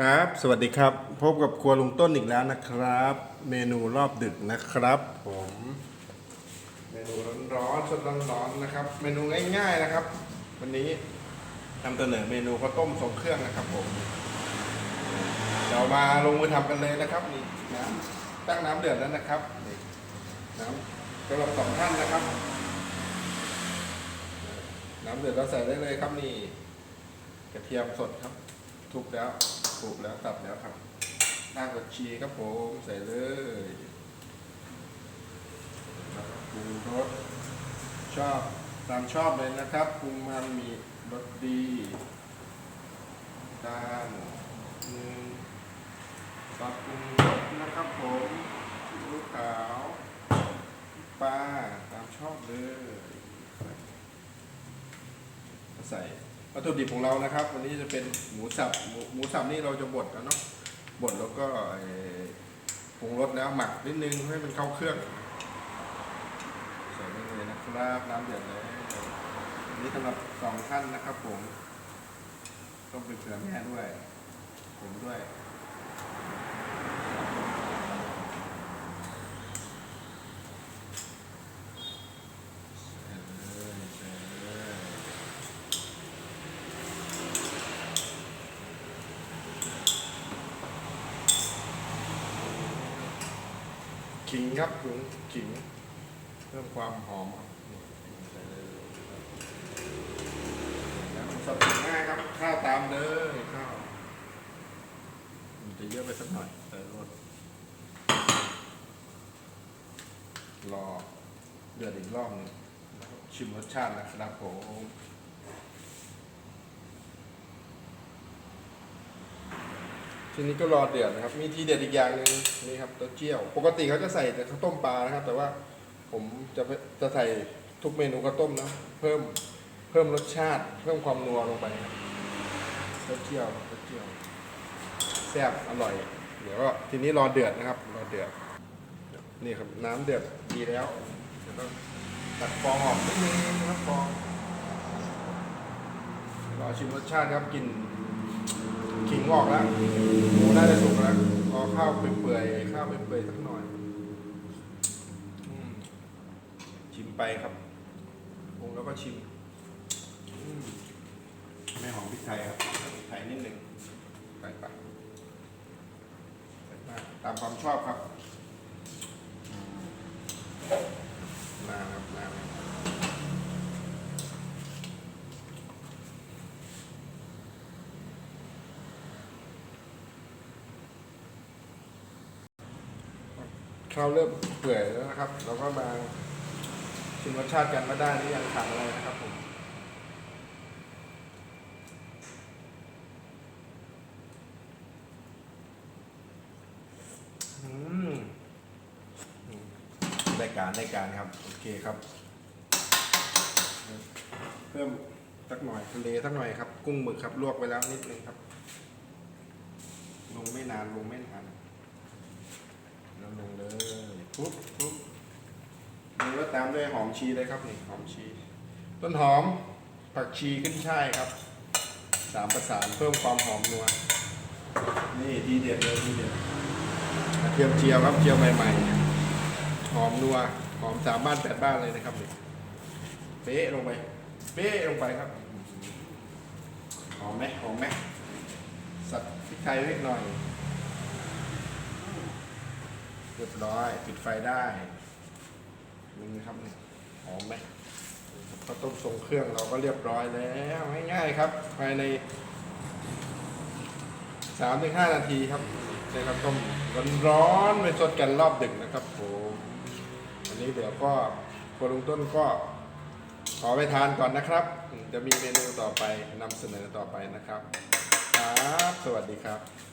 ครับ สวัสดีครับ พบกับครัวลุงต้นอีกแล้วนะครับ เมนูรอบดึกนะครับ ผม เมนูร้อนๆสดร้อนๆนะครับ เมนูง่ายๆนะครับ วันนี้นำเสนอเมนูข้าวต้มทรงเครื่องนะครับ ผมเรามาลงมือทำกันเลยนะครับนี่น้ำตั้งน้ำเดือดแล้วนะครับนี่น้ำสำหรับสองท่านนะครับ น้ำเดือดเราใส่ได้เลยครับนี่ กระเทียมสดครับ ทุบแล้ว ปลูกแล้วตัดแล้วครับรากผักชีครับผมใส่เลยแล้วก็ปรุงรสชอบตามชอบเลยนะครับปรุงมันมีรสดีตามหนึ่งซอสปรุงรสนะครับผมซีอิ๊วขาวปลาตามชอบเลย ใส่ วัตถุดิบของเรานะครับ วันนี้จะเป็นหมูสับหมูหมูสับนี่เราจะบดแล้วเนาะบดแล้วก็ปรุงรสแล้วหมักนิดนึงให้มันเข้าเครื่องใส่ไปเลยนะครับน้ำเดือดเลยอันนี้สำหรับสองท่านนะครับผม ต้องเป็นเผื่อแม่ด้วย ผมด้วย ใส่เลยใส่เลย ขิงครับถุงขิงเพิ่มความหอมครับแล้วมันสับง่ายครับข้าวตามเลยข้าวมันจะเยอะไปสักหน่อยแต่รสรอเดือดอีกรอบหนึงชิมรสชาตินะครับผม ทีนี้ก็รอเดือดนะครับ มีทีเด็ดอีกอย่างหนึ่งนี่ครับเต้าเจี้ยว ปกติเขาจะใส่แต่ข้าวต้มปลานะครับ แต่ว่าผมจะจะใส่ทุกเมนูข้าวต้มนะ เพิ่มเพิ่มรสชาติ เพิ่มความนัวลงไปครับเต้าเจี้ยวเต้าเจี้ยวแซ่บอร่อย เดี๋ยวก็ทีนี้รอเดือดนะครับ รอเดือด นี่ครับน้ำเดือดดีแล้วเดี๋ยวต้องตัดฟองออกนิดนึงนะครับฟองรอชิมรสชาติครับกลิน ขิงออกแล้วหมูน่าจะสุกแล้วรอข้าวเปื่อยข้าวเปื่อยสักหน่อยอืมชิมไปครับปรุงแล้วก็ชิมอืมไม่หอมพริกไทยครับพริกไทยนิดหนึ่งใส่ไปใส่ไปตามความชอบครับอืมมาครับมาครับ ข้าวเริ่มเปื่อยแล้วนะครับ เราก็มาชิมรสชาติกันว่าได้หรือยังขาดอะไรนะครับผมอืมอืมได้การได้การครับ โอเคครับ เพิ่มสักหน่อยทะเลสักหน่อยครับ กุ้งหมึกครับลวกไว้แล้วนิดนึงครับ ลงไม่นานลงไม่นาน แล้วลงเลยปุ๊บปุ๊บนี่ก็ตามด้วยหอมชีเลยครับนี่หอมชี ต้นหอมผักชีขึ้นช่ายครับสามประสานเพิ่มความหอมนัวนี่ทีเด็ดเลยทีเด็ดกระเทียมเจียวครับเจียวใหม่ๆหอมนัวหอมสามบ้านแปดบ้านเลยนะครับนี่เป๊ะลงไป เป๊ะลงไปครับหอมไหมหอมไหมสัตว์พริกไทยเล็กหน่อย รียบร้อย ปิดไฟได้นี่ครับนี่หอมไหมข้าวต้มทรงเครื่องเราก็เรียบร้อยแล้วง่ายๆครับ ภายในสามถึงห้านาทีครับในข้าวต้มร้อนๆไปสดกันรอบดึกนะครับผมอันนี้เดี๋ยวก็ครัวลุงต้นก็ขอไปทานก่อนนะครับ จะมีเมนูต่อไปนำเสนอต่อไปนะครับ ครับ สวัสดีครับ